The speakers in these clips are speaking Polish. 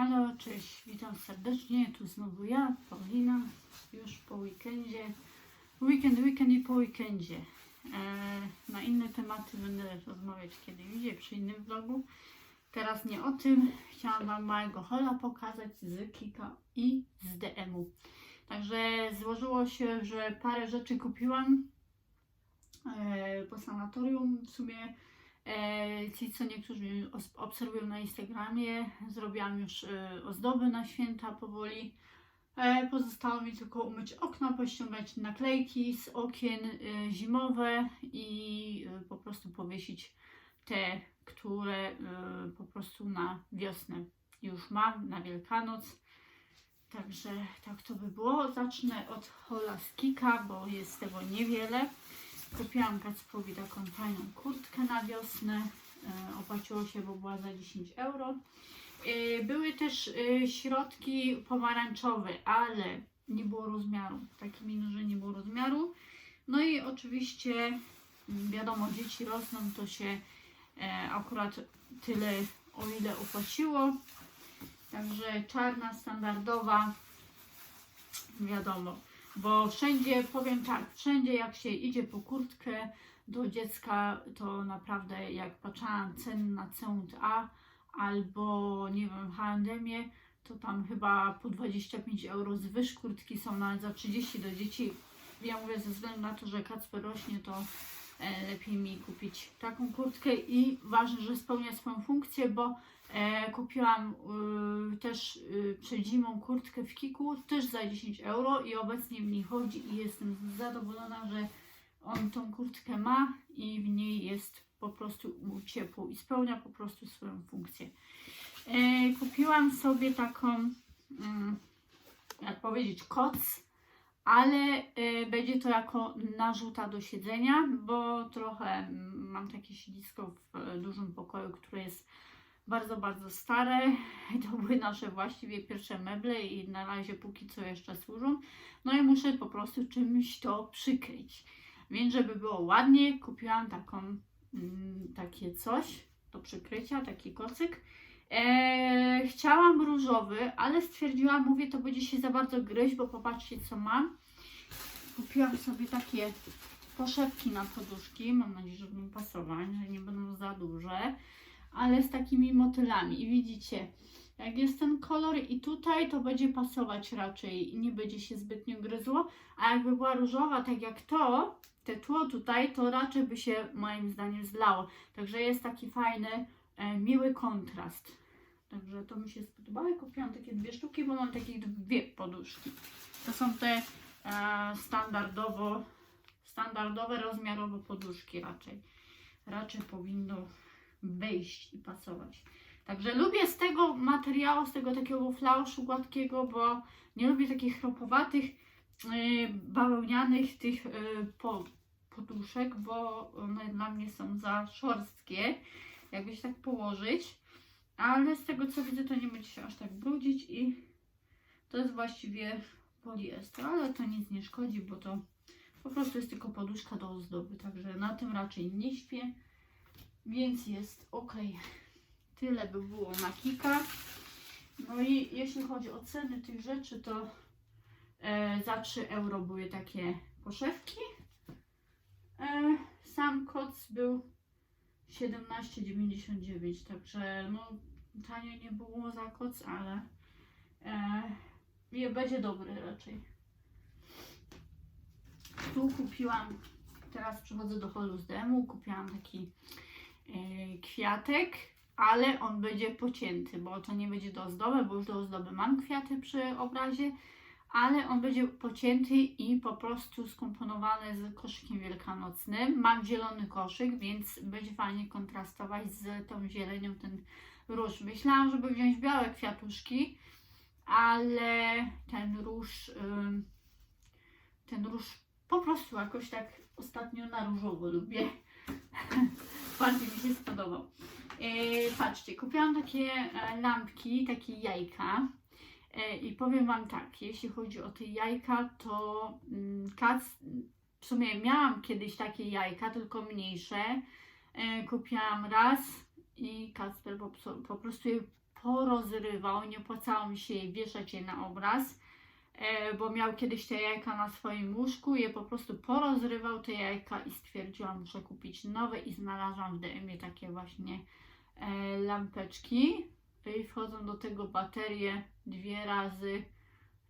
Halo, cześć, witam serdecznie, tu znowu ja, Paulina, już po weekendzie, weekend, weekend i po weekendzie. E, na inne tematy będę rozmawiać kiedy indziej, przy innym vlogu. Teraz nie o tym, chciałam Wam małego hola pokazać z Kika i z DM-u. Także złożyło się, że parę rzeczy kupiłam e, po sanatorium, w sumie Ci, co niektórzy obserwują na Instagramie, zrobiłam już e, ozdoby na święta powoli. E, Pozostało mi tylko umyć okna, pościągać naklejki z okien e, zimowe i e, po prostu powiesić te, które e, po prostu na wiosnę już mam, na Wielkanoc. Także tak to by było. Zacznę od hola z Kika, bo jest tego niewiele. Kupiłam Kacprowi taką fajną kurtkę na wiosnę. E, opłaciło się, bo była za 10 euro. E, były też e, środki pomarańczowe, ale nie było rozmiaru. Taki minus, że nie było rozmiaru. No i oczywiście, mm, wiadomo, dzieci rosną, to się akurat tyle, o ile opłaciło. Także czarna, standardowa, wiadomo. Bo wszędzie, powiem tak, wszędzie jak się idzie po kurtkę do dziecka, to naprawdę jak patrzyłam ceny na C&A albo nie wiem, H&M-ie, to tam chyba po 25 euro zwyż kurtki są nawet za 30 do dzieci. Ja mówię ze względu na to, że Kacper rośnie, to lepiej mi kupić taką kurtkę i ważne, że spełnia swoją funkcję, bo E, kupiłam y, też przed zimą kurtkę w Kiku, też za 10 euro i obecnie w niej chodzi i jestem zadowolona, że on tą kurtkę ma i w niej jest po prostu ciepło i spełnia po prostu swoją funkcję. E, kupiłam sobie taką, mm, jak powiedzieć, koc, ale e, będzie to jako narzuta do siedzenia, bo trochę mm, mam takie siedzisko w e, dużym pokoju, które jest bardzo, bardzo stare. To były nasze właściwie pierwsze meble i na razie póki co jeszcze służą. No i muszę po prostu czymś to przykryć. Więc żeby było ładnie, kupiłam taką, mm, takie coś do przykrycia, taki kocyk. Eee, chciałam różowy, ale stwierdziłam, mówię, to będzie się za bardzo gryźć, bo popatrzcie co mam. Kupiłam sobie takie poszewki na poduszki. Mam nadzieję, że będą pasować, że nie będą za duże ale z takimi motylami. I widzicie, jak jest ten kolor i tutaj, to będzie pasować raczej i nie będzie się zbytnio gryzło. A jakby była różowa, tak jak to, te tło tutaj, to raczej by się moim zdaniem zlało. Także jest taki fajny, e, miły kontrast. Także to mi się spodobało kupiłam takie dwie sztuki, bo mam takie dwie poduszki. To są te standardowo, standardowe, rozmiarowe poduszki raczej. Raczej powinno wejść i pasować. Także lubię z tego materiału, z tego takiego flauszu gładkiego, bo nie lubię takich chropowatych, yy, bawełnianych tych yy, po, poduszek, bo one dla mnie są za szorstkie, jakby się tak położyć. Ale z tego co widzę, to nie będzie się aż tak brudzić i to jest właściwie poliester, ale to nic nie szkodzi, bo to po prostu jest tylko poduszka do ozdoby, także na tym raczej nie śpię. Więc jest ok. Tyle by było na Kika. No i jeśli chodzi o ceny tych rzeczy, to e, za 3 euro były takie poszewki. E, sam koc był 17,99, także no tanio nie było za koc, ale e, nie będzie dobry raczej. Tu kupiłam, teraz przechodzę do holu z demu, kupiłam taki e, kwiatek, ale on będzie pocięty, bo to nie będzie do ozdoby, bo już do ozdoby mam kwiaty przy obrazie, ale on będzie pocięty i po prostu skomponowany z koszykiem wielkanocnym. Mam zielony koszyk, więc będzie fajnie kontrastować z tą zielenią ten róż. Myślałam, żeby wziąć białe kwiatuszki, ale ten róż, ten róż po prostu jakoś tak ostatnio na różowo lubię. Bardziej mi się spodobał. E, patrzcie, kupiłam takie e, lampki, takie jajka. E, I powiem Wam tak, jeśli chodzi o te jajka, to mm, kac, w sumie miałam kiedyś takie jajka, tylko mniejsze. Kupiłam raz i Kacper po, po prostu je porozrywał, nie opłacało mi się wieszać je na obraz, e, bo miał kiedyś te jajka na swoim łóżku, je po prostu porozrywał te jajka i stwierdziłam, muszę kupić nowe i znalazłam w DM-ie takie właśnie e, lampeczki. I wchodzą do tego baterie dwie razy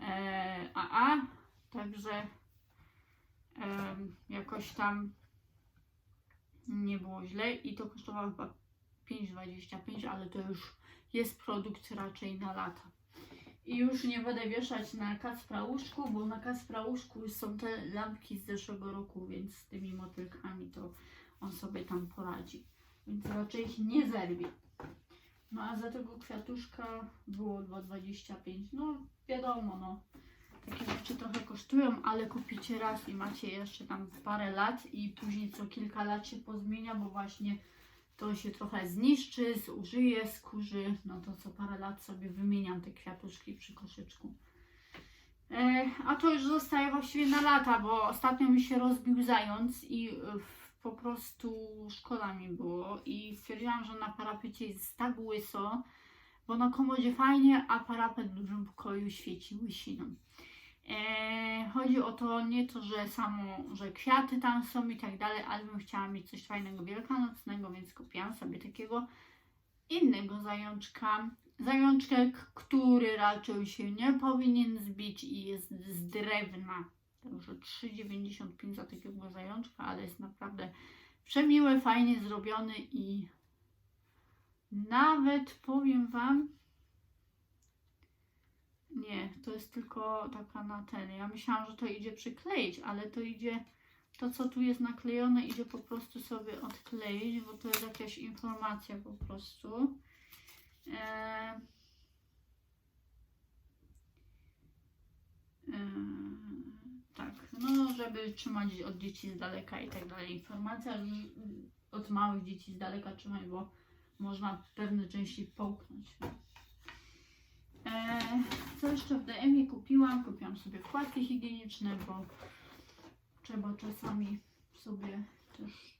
e, AA, także jakoś tam nie było źle i to kosztowało chyba 5,25, ale to już jest produkt raczej na lata. I już nie będę wieszać na Kacpra łóżku, bo na Kacpra łóżku są te lampki z zeszłego roku, więc z tymi motylkami to on sobie tam poradzi. Więc raczej ich nie zerwie. No a za tego kwiatuszka było 2,25. No wiadomo, no. Takie rzeczy trochę kosztują, ale kupicie raz i macie jeszcze tam parę lat i później co kilka lat się pozmienia, bo właśnie to się trochę zniszczy, zużyje, skurzy, no to co parę lat sobie wymieniam te kwiatuszki przy koszyczku. E, a to już zostaje właściwie na lata, bo ostatnio mi się rozbił zając i e, po prostu szkoda mi było i stwierdziłam, że na parapecie jest tak łyso, bo na komodzie fajnie, a parapet w dużym pokoju świeci łysiną. E, chodzi o to nie to, że samo, że kwiaty tam są i tak dalej, ale bym chciała mieć coś fajnego wielkanocnego, więc kupiłam sobie takiego innego zajączka. Zajączek, który raczej się nie powinien zbić i jest z drewna. Także 3,95 za takiego zajączka, ale jest naprawdę przemiły, fajnie zrobiony i nawet powiem Wam, nie, to jest tylko taka na ten. Ja myślałam, że to idzie przykleić, ale to idzie, to co tu jest naklejone, idzie po prostu sobie odkleić, bo to jest jakaś informacja po prostu. Eee, tak, no żeby trzymać od dzieci z daleka i tak dalej. Informacja, od małych dzieci z daleka trzymać, bo można pewne części połknąć. Eee, co jeszcze w DM-ie kupiłam? Kupiłam sobie wkładki higieniczne, bo trzeba czasami sobie też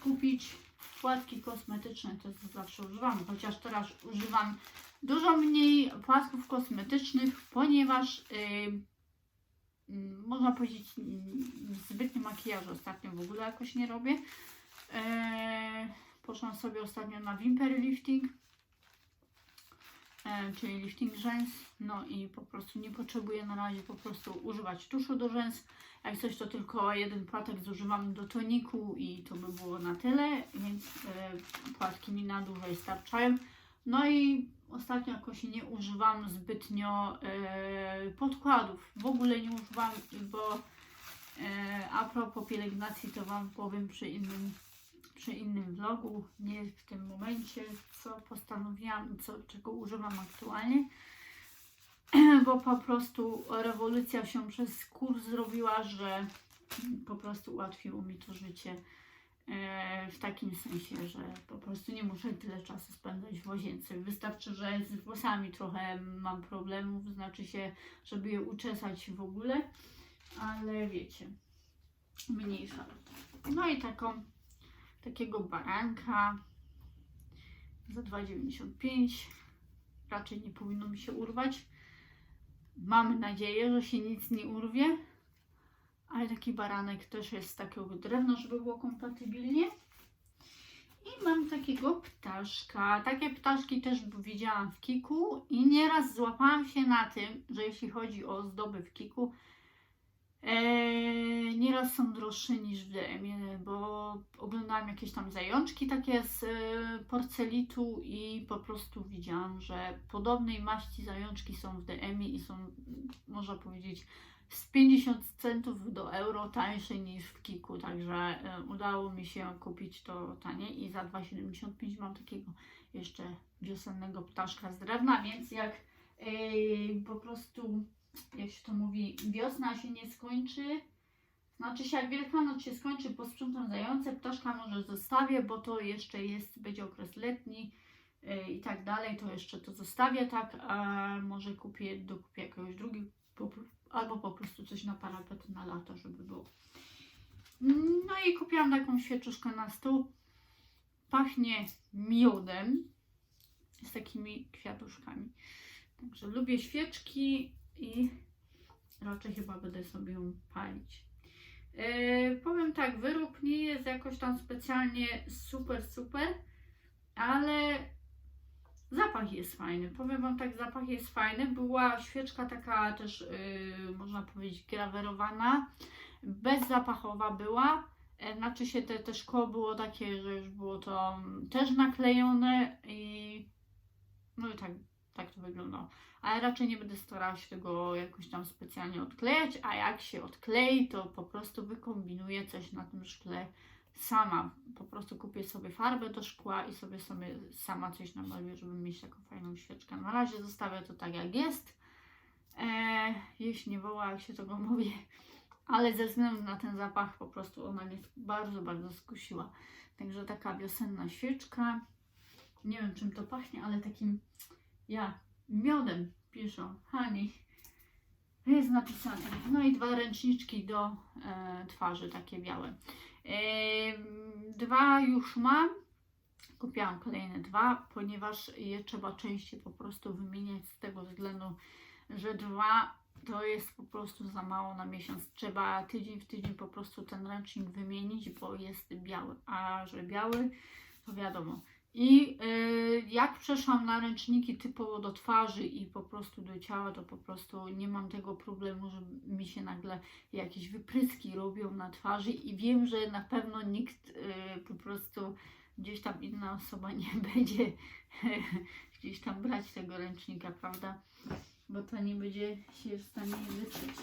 kupić wkładki kosmetyczne, to zawsze używam, chociaż teraz używam dużo mniej płatków kosmetycznych, ponieważ yy, można powiedzieć yy, zbytnio makijażu ostatnio w ogóle jakoś nie robię. Yy, poszłam sobie ostatnio na Wimper Lifting e, czyli lifting rzęs, no i po prostu nie potrzebuję na razie po prostu używać tuszu do rzęs. Jak coś to tylko jeden płatek zużywam do toniku i to by było na tyle, więc e, płatki mi na dłużej starczają. No i ostatnio jakoś nie używam zbytnio e, podkładów. W ogóle nie używam, bo e, a propos pielęgnacji to Wam powiem przy innym przy innym vlogu, nie w tym momencie, co postanowiłam co, czego używam aktualnie, bo po prostu rewolucja się przez kurs zrobiła, że po prostu ułatwiło mi to życie e, w takim sensie, że po prostu nie muszę tyle czasu spędzać w łazience. Wystarczy, że z włosami trochę mam problemów, znaczy się, żeby je uczesać w ogóle, ale wiecie, mniejsza. No i taką takiego baranka za 2,95. Raczej nie powinno mi się urwać. Mamy nadzieję, że się nic nie urwie. Ale taki baranek też jest z takiego drewna, żeby było kompatybilnie. I mam takiego ptaszka. Takie ptaszki też widziałam w kiku i nieraz złapałam się na tym, że jeśli chodzi o ozdoby w kiku, Eee, nieraz są droższe niż w DM-ie, bo oglądałam jakieś tam zajączki takie z e, porcelitu i po prostu widziałam, że podobnej maści zajączki są w DM-ie i są, można powiedzieć, z 50 centów do euro tańsze niż w Kiku, także e, udało mi się kupić to taniej i za 2,75 mam takiego jeszcze wiosennego ptaszka z drewna, więc jak e, po prostu jak się to mówi, wiosna się nie skończy. Znaczy się, jak Wielkanoc się skończy, posprzątam zające, ptaszka może zostawię, bo to jeszcze jest, będzie okres letni yy, i tak dalej, to jeszcze to zostawię tak, a może kupię, dokupię jakiegoś drugi, po, albo po prostu coś na parapet na lato, żeby było. No i kupiłam taką świeczuszkę na stół. Pachnie miodem. z takimi kwiatuszkami. Także lubię świeczki i raczej chyba będę sobie ją palić. E, powiem tak, wyrób nie jest jakoś tam specjalnie super, super, ale zapach jest fajny. Powiem Wam tak, zapach jest fajny. Była świeczka taka też, yy, można powiedzieć, grawerowana, bezzapachowa była. E, Znaczy się te, te szkło było takie, że już było to też naklejone i no i tak, tak to wyglądało. Ale raczej nie będę starała się tego jakoś tam specjalnie odklejać, a jak się odklei, to po prostu wykombinuję coś na tym szkle sama. Po prostu kupię sobie farbę do szkła i sobie sobie sama coś namaluję, żeby mieć taką fajną świeczkę. Na razie zostawię to tak jak jest. E, jeśli nie woła, jak się tego mówi. Ale ze względu na ten zapach po prostu ona mnie bardzo, bardzo skusiła. Także taka wiosenna świeczka. Nie wiem czym to pachnie, ale takim ja miodem piszą. Honey. Jest napisane. No i dwa ręczniczki do e, twarzy, takie białe. Em, Dwa już mam. Kupiłam kolejne dwa, ponieważ je trzeba częściej po prostu wymieniać z tego względu, że dwa to jest po prostu za mało na miesiąc. Trzeba tydzień w tydzień po prostu ten ręcznik wymienić, bo jest biały. A że biały, to wiadomo. I y, jak przeszłam na ręczniki typowo do twarzy i po prostu do ciała, to po prostu nie mam tego problemu, że mi się nagle jakieś wypryski robią na twarzy i wiem, że na pewno nikt y, po prostu gdzieś tam inna osoba nie będzie gdzieś tam brać tego ręcznika, prawda? Bo to nie będzie się w stanie wyszyć.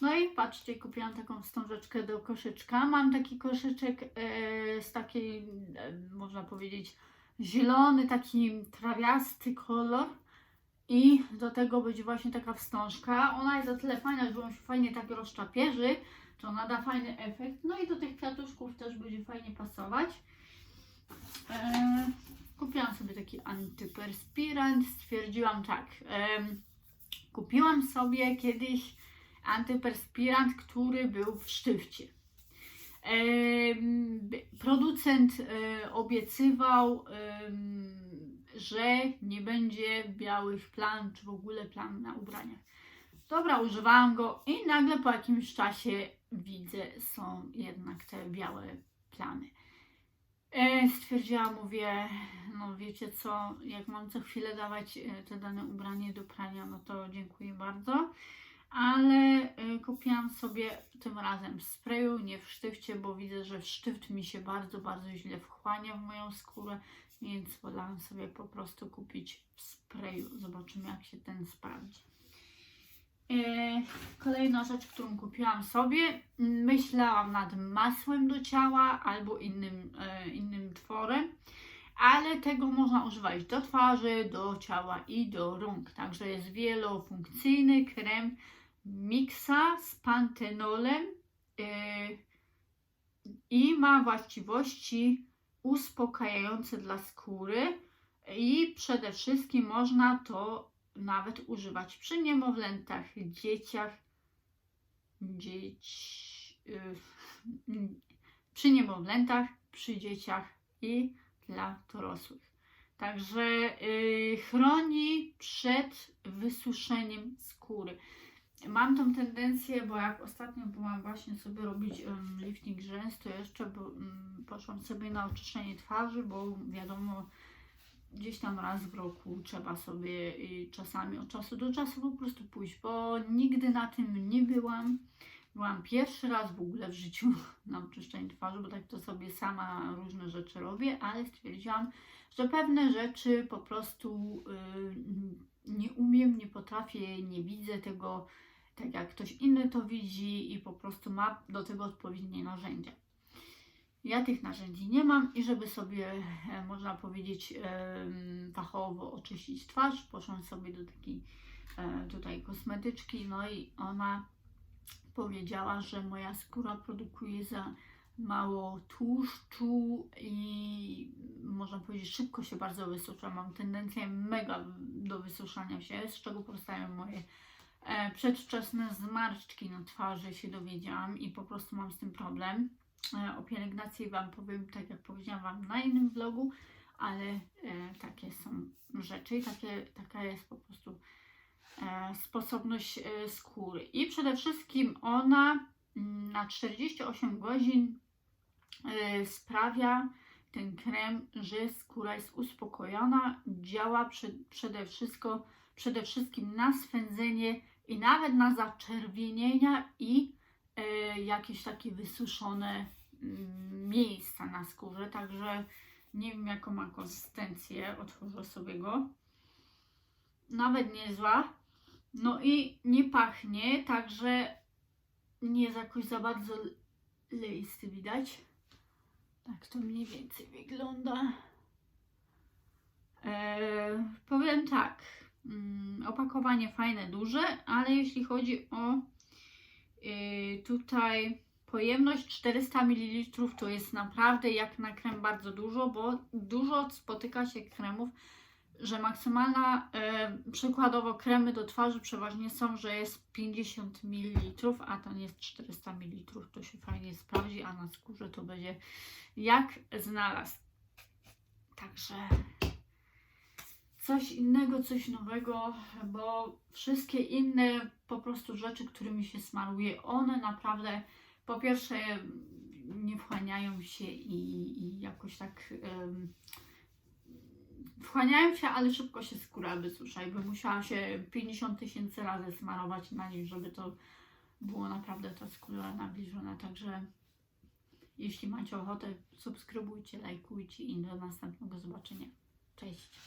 No i patrzcie, kupiłam taką wstążeczkę do koszyczka. Mam taki koszyczek e, z takiej, można powiedzieć, zielony, taki trawiasty kolor. I do tego będzie właśnie taka wstążka. Ona jest o tyle fajna, że on się fajnie tak rozczapierzy, to ona da fajny efekt. No i do tych kwiatuszków też będzie fajnie pasować. Kupiłam sobie taki antyperspirant. Stwierdziłam tak. kupiłam sobie kiedyś antyperspirant, który był w sztywcie. Producent e, obiecywał, że nie będzie białych plam, czy w ogóle plam na ubraniach. Dobra, używałam go i nagle po jakimś czasie widzę, są jednak te białe plamy. E, stwierdziłam, mówię, no wiecie co, jak mam co chwilę dawać e, te dane ubranie do prania, no to dziękuję bardzo. Ale e, kupiłam sobie tym razem w sprayu, nie w sztywcie, bo widzę, że sztyft mi się bardzo, bardzo źle wchłania w moją skórę, więc wolałam sobie po prostu kupić w sprayu. Zobaczymy, jak się ten sprawdzi. E, Kolejna rzecz, którą kupiłam sobie, myślałam nad masłem do ciała albo innym, e, innym tworem, ale tego można używać do twarzy, do ciała i do rąk. Także jest wielofunkcyjny krem Mixa z pantenolem e, i ma właściwości uspokajające dla skóry i przede wszystkim można to nawet używać przy niemowlętach, dzieciach, dzieci, y, przy niemowlętach, przy dzieciach i dla dorosłych. Także y, chroni przed wysuszeniem skóry. Mam tą tendencję, bo jak ostatnio byłam właśnie sobie robić um, lifting rzęs, to jeszcze um, poszłam sobie na oczyszczenie twarzy, bo wiadomo, gdzieś tam raz w roku trzeba sobie czasami od czasu do czasu po prostu pójść, bo nigdy na tym nie byłam. Byłam pierwszy raz w ogóle w życiu na oczyszczeniu twarzy, bo tak to sobie sama różne rzeczy robię, ale stwierdziłam, że pewne rzeczy po prostu y, nie umiem, nie potrafię, nie widzę tego tak jak ktoś inny to widzi i po prostu ma do tego odpowiednie narzędzia. Ja tych narzędzi nie mam i żeby sobie, e, można powiedzieć, fachowo oczyścić twarz, poszłam sobie do takiej e, tutaj kosmetyczki, no i ona powiedziała, że moja skóra produkuje za mało tłuszczu i można powiedzieć szybko się bardzo wysusza. Mam tendencję mega do wysuszania się, z czego powstają moje przedwczesne zmarszczki na twarzy się dowiedziałam i po prostu mam z tym problem. E, o pielęgnacji Wam powiem, tak jak powiedziałam Wam na innym vlogu, ale e, takie są rzeczy i takie, taka jest po prostu e, sposobność e, skóry. I przede wszystkim ona mm, na 48 godzin e, sprawia ten krem, że skóra jest uspokojona, działa prze, przede, wszystko, przede wszystkim na swędzenie i nawet na zaczerwienienia i e, jakieś takie wysuszone mm, miejsca na skórze, także nie wiem jaką ma konsystencję, otworzę sobie go. Nawet niezła. No i nie pachnie, także nie jest jakoś za bardzo leisty widać. Tak to mniej więcej wygląda. Eee, powiem tak, opakowanie fajne, duże, ale jeśli chodzi o yy, tutaj pojemność 400 ml to jest naprawdę jak na krem bardzo dużo, bo dużo spotyka się kremów, że maksymalna, e, przykładowo kremy do twarzy przeważnie są, że jest 50 ml, a nie jest 400 ml, to się fajnie sprawdzi, a na skórze to będzie jak znalazł. Także coś innego, coś nowego, bo wszystkie inne po prostu rzeczy, którymi się smaruje, one naprawdę po pierwsze nie wchłaniają się i, i jakoś tak em, wchłaniają się, ale szybko się skóra wysusza i by musiała się 50 tysięcy razy smarować na nim, żeby to było naprawdę ta skóra nabliżona. Także jeśli macie ochotę, subskrybujcie, lajkujcie i do następnego zobaczenia. Cześć!